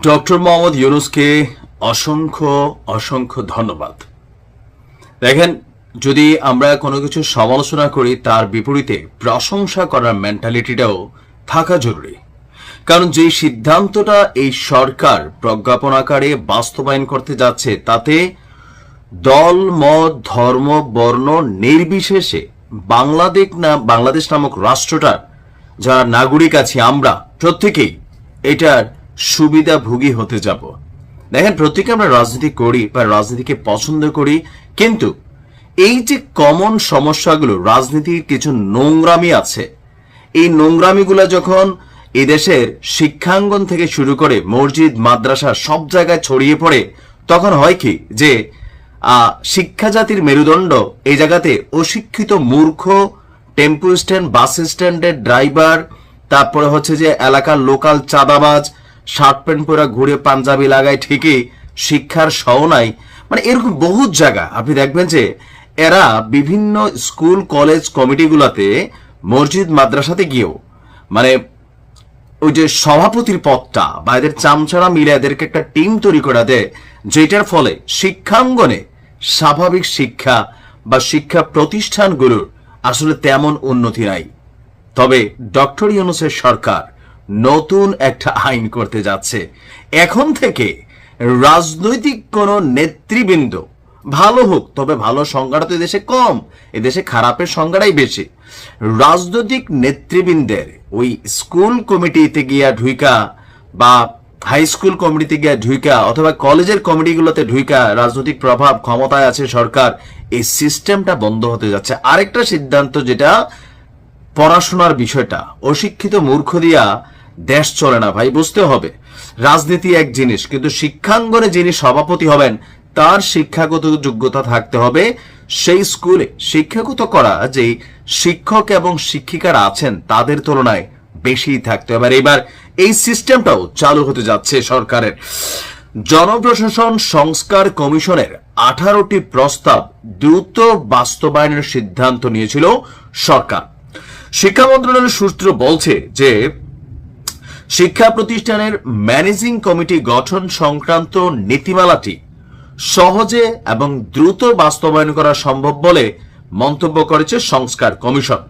Doctor Mohammad ইউনুসকে অসংখ্য অসংখ্য ধন্যবাদ। দেখেন, যদি আমরা কোনো কিছু সমালোচনা করি, তার বিপরীতে প্রশংসা করার মেন্টালিটিটাও থাকা জরুরি। কারণ যে সিদ্ধান্তটা এই সরকার প্রজ্ঞাপন আকারে বাস্তবায়ন করতে যাচ্ছে, তাতে দল, মত, ধর্ম, বর্ণ নির্বিশেষে বাংলাদেশ না, বাংলাদেশ নামক রাষ্ট্রটার যারা নাগরিক আছি আমরা, প্রত্যেকেই এটার সুবিধাভোগী হতে যাব। দেখেন প্রত্যেকে আমরা রাজনীতি করি বা রাজনীতিকে পছন্দ করি, কিন্তু এই যে কমন সমস্যাগুলো, রাজনীতির কিছু নোংরামি আছে, এই নোংরামিগুলো যখন এদেশের শিক্ষাঙ্গন থেকে শুরু করে মসজিদ, মাদ্রাসা সব জায়গায় ছড়িয়ে পড়ে, তখন হয় কি যে শিক্ষা জাতির মেরুদণ্ড এই জায়গাতে অশিক্ষিত মূর্খ টেম্পো স্ট্যান্ড বাস স্ট্যান্ডের ড্রাইভার তারপরে হচ্ছে যে এলাকার লোকাল চাঁদাবাজ শার্ট প্যান্ট পরা ঘুরে পাঞ্জাবি লাগায় ঠিকই শিক্ষার সহ নাই। মানে এরকম বহুত জায়গা। আপনি দেখবেন যে এরা বিভিন্ন স্কুল, কলেজ, কমিটিগুলোতে মসজিদ, মাদ্রাসাতে গিয়েও মানে ওই যে সভাপতির পদটা বা এদের চামচারা মিলে এদেরকে একটা টিম তৈরি করা দেয়, যেটার ফলে শিক্ষাঙ্গনে স্বাভাবিক শিক্ষা বা শিক্ষা প্রতিষ্ঠানগুলোর আসলে তেমন উন্নতি নাই। তবে ডক্টর ইউনুসের সরকার নতুন একটা আইন করতে যাচ্ছে। এখন থেকে রাজনৈতিক কোন নেতৃবৃন্দ, ভালো হোক, তবে ভালো সংজ্ঞাটা তো এদেশে কম, এদেশে খারাপের সংজ্ঞাটাই বেশি। রাজনৈতিক নেতৃবৃন্দের ওই স্কুল কমিটিতে গিয়া ঢুইকা বা হাই স্কুল কমিটিতে গিয়া ঢুইকা অথবা কলেজের কমিটিগুলোতে ঢুইকা রাজনৈতিক প্রভাব ক্ষমতায় আছে সরকার, এই সিস্টেমটা বন্ধ হতে যাচ্ছে। আরেকটা সিদ্ধান্ত যেটা পড়াশোনার বিষয়টা, অশিক্ষিত মূর্খ দিয়া দেশ চলে না, ভাই, বুঝতে হবে। রাজনীতি এক জিনিস, কিন্তু শিক্ষাঙ্গনে যিনি সভাপতি হবেন, তার শিক্ষাগত যোগ্যতা থাকতে হবে সেই স্কুলে। শিক্ষাগত করা যে শিক্ষক এবং শিক্ষিকারা আছেন, তাদের তুলনায় বেশি থাকতে হবে। আর এবার এই সিস্টেমটাও চালু হতে যাচ্ছে সরকারের। জনপ্রশাসন সংস্কার কমিশনের আঠারোটি প্রস্তাব দ্রুত বাস্তবায়নের সিদ্ধান্ত নিয়েছিল সরকার। শিক্ষা মন্ত্রণালয়ের সূত্র বলছে যে শিক্ষা প্রতিষ্ঠানের ম্যানেজিং কমিটি গঠন সংক্রান্ত নীতিমালাটি সহজে এবং দ্রুত বাস্তবায়ন করা সম্ভব বলে মন্তব্য করেছে সংস্কার কমিশন।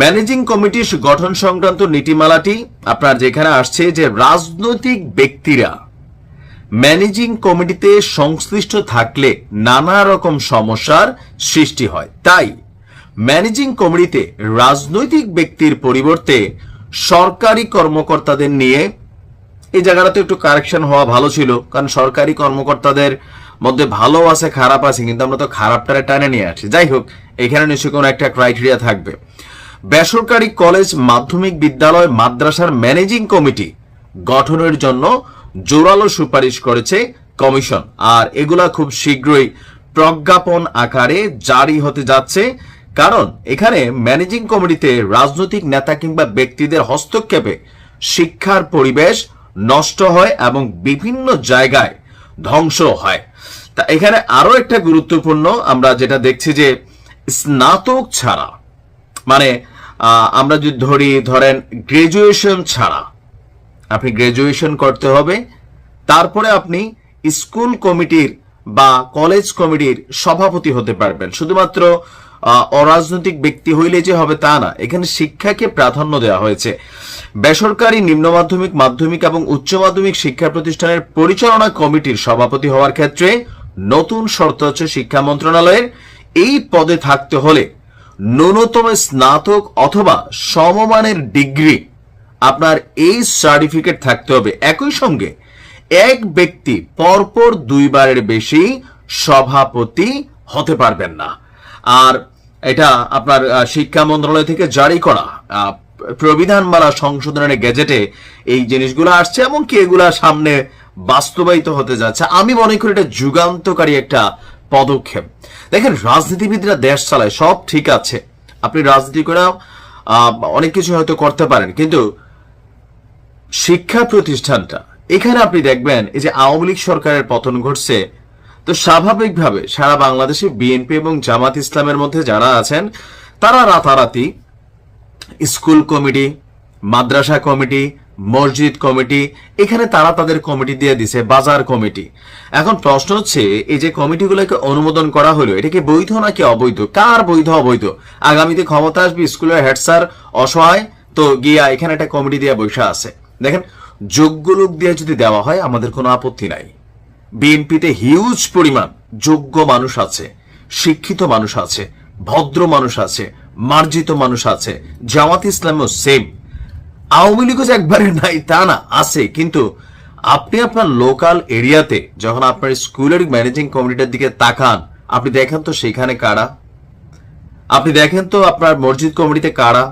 ম্যানেজিং কমিটি গঠন সংক্রান্ত নীতিমালাটি আপনার যেখানে আসছে যে রাজনৈতিক ব্যক্তিরা ম্যানেজিং কমিটিতে সংশ্লিষ্ট থাকলে নানা রকম সমস্যার সৃষ্টি হয়। তাই ম্যানেজিং কমিটিতে রাজনৈতিক ব্যক্তির পরিবর্তে সরকারি কর্মকর্তাদের নিয়ে এই জায়গাটাতে একটু কারেকশন হওয়া ভালো ছিল, কারণ সরকারি কর্মকর্তাদের মধ্যে ভালো আছে, খারাপ আছে, কিন্তু আমরা তো খারাপটারে টানে নিয়ে আসি। যাই হোক, এখানে নিশ্চয়ই কোনো একটা ক্রাইটেরিয়া থাকবে। বেসরকারি কলেজ, মাধ্যমিক বিদ্যালয়, মাদ্রাসার ম্যানেজিং কমিটি গঠনের জন্য জোরালো সুপারিশ করেছে কমিশন আর এগুলা খুব শীঘ্রই প্রজ্ঞাপন আকারে জারি হতে যাচ্ছে। কারণ এখানে ম্যানেজিং কমিটিতে রাজনৈতিক নেতা কিংবা ব্যক্তিদের হস্তক্ষেপে শিক্ষার পরিবেশ নষ্ট হয় এবং বিভিন্ন জায়গায় ধ্বংস হয়। তা এখানে আরও একটা গুরুত্বপূর্ণ আমরা যেটা দেখছি যে স্নাতক ছাড়া মানে আমরা যদি ধরি, ধরেন গ্রাজুয়েশন ছাড়া, আপনি গ্রাজুয়েশন করতে হবে, তারপরে আপনি স্কুল কমিটির বা কলেজ কমিটির সভাপতি হতে পারবেন। শুধুমাত্র অরাজনৈতিক ব্যক্তি হইলে যে হবে তা না। এখানে শিক্ষাকে প্রাধান্য দেওয়া হয়েছে। বেসরকারি নিম্ন মাধ্যমিক মাধ্যমিক এবং উচ্চ মাধ্যমিক শিক্ষা প্রতিষ্ঠানের পরিচালনা কমিটির সভাপতি হওয়ার ক্ষেত্রে নতুন শর্ত হচ্ছে শিক্ষা মন্ত্রণালয়ের এই পদে থাকতে হলে ন্যূনতম স্নাতক অথবা সমমানের ডিগ্রি আপনার এই সার্টিফিকেট থাকতে হবে। একই সঙ্গে এক ব্যক্তি পরপর দুইবারের বেশি সভাপতি হতে পারবেন না। আর এটা আপনার শিক্ষা মন্ত্রণালয় থেকে জারি করা। আহ, প্রবিধানমালা সংশোধনের গেজেটে এই জিনিসগুলো আসছে এমনকি এগুলা সামনে বাস্তবায়িত হতে যাচ্ছে। আমি মনে করি এটা যুগান্তকারী একটা পদক্ষেপ। দেখেন রাজনীতিবিদরা দেশ চালায় সব ঠিক আছে। আপনি রাজনীতি করে অনেক কিছু হয়তো করতে পারেন কিন্তু শিক্ষা প্রতিষ্ঠানটা এখানে আপনি দেখবেন এই যে আওয়ামী লীগ সরকারের পতন ঘটছে তো স্বাভাবিকভাবে সারা বাংলাদেশে বিএনপি এবং জামাত ইসলামের মধ্যে যারা আছেন, তারা রাতারাতি স্কুল কমিটি, মাদ্রাসা কমিটি, মসজিদ কমিটি, এখানে তারা তাদের কমিটি দিয়ে দিছে, বাজার কমিটি। এখন প্রশ্ন হচ্ছে, এই যে কমিটিগুলোকে অনুমোদন করা হলো, এটা কি বৈধ নাকি অবৈধ? কার বৈধ, অবৈধ? আগামীতে ক্ষমতা আসবে স্কুলের হেড স্যার অসহায়, তো গিয়া এখানে একটা কমিটি দিয়ে বৈশা আছে। দেখেন, যোগ্য লোক দিয়ে যদি দেওয়া হয়, আমাদের কোনো আপত্তি নাই। বিএনপিতে হিউজ পরিমাণ যোগ্য মানুষ আছে, শিক্ষিত মানুষ আছে, ভদ্র মানুষ আছে, মার্জিত মানুষ আছে, জামাত ইসলামও সেম আওয়ামী লীগও যে একবারে নাই, তা না, আছে। কিন্তু আপনি আপনার লোকাল এরিয়াতে যখন আপনার স্কুলের ম্যানেজিং কমিটিটার দিকে তাকান, আপনি দেখেন তো সেখানে কারা? আপনি দেখেন তো আপনার মসজিদ কমিটিতে কারা?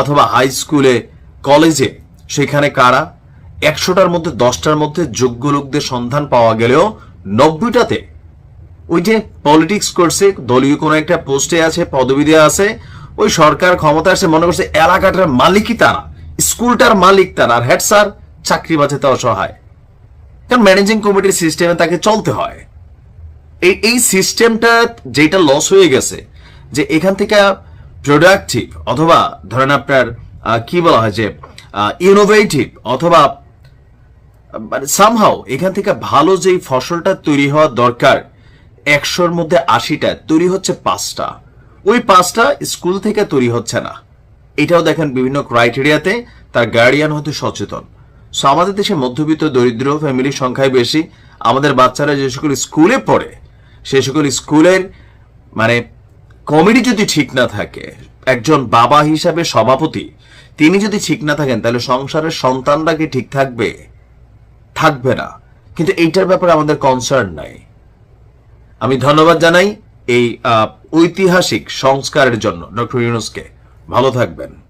অথবা হাই স্কুলে কলেজে সেখানে কারা? একশোটার মধ্যে, দশটার মধ্যে যোগ্য লোকদের সন্ধান পাওয়া গেলেও নব্বইটাতে ওই যে পলিটিক্স করছে, দলীয় কোনো একটা পোস্টে আছে পদবি দেওয়া আছে, ওই সরকার ক্ষমতা আসে, মনে করছে এলাকাটার মালিকই তারা, স্কুলটার মালিক তারা, আর হেড স্যার চাকরি বাঁচাতে অসহায় কারণ ম্যানেজিং কমিটির সিস্টেমে তাকে চলতে হয়। এই এই সিস্টেমটা যেটা লস হয়ে গেছে, যে এখান থেকে প্রোডাক্টিভ অথবা ধরেন আপনার কি বলা হয় যে ইনোভেটিভ অথবা মানে সামহাও এখান থেকে ভালো যেই ফসলটা তৈরি হওয়া দরকার, একশোর মধ্যে আশিটা তৈরি হচ্ছে পাঁচটা। ওই পাঁচটা স্কুল থেকে তৈরি হচ্ছে না। এটাও দেখেন বিভিন্ন ক্রাইটেরিয়াতে তার গার্ডিয়ান হতে সচেতন। সো আমাদের দেশে মধ্যবিত্ত দরিদ্র ফ্যামিলির সংখ্যায় বেশি। আমাদের বাচ্চারা যে সকল স্কুলে পড়ে, সে সকল স্কুলের মানে কমিটি যদি ঠিক না থাকে, একজন বাবা হিসাবে সভাপতি, তিনি যদি ঠিক না থাকেন, তাহলে সংসারের সন্তানরা কি ঠিক থাকবে? থাকবে না। কিন্তু এইটার ব্যাপারে আমাদের কনসার্ন নাই। আমি ধন্যবাদ জানাই এই ঐতিহাসিক সংস্কারের জন্য। ডক্টর ইউনুসকে। ভালো থাকবেন।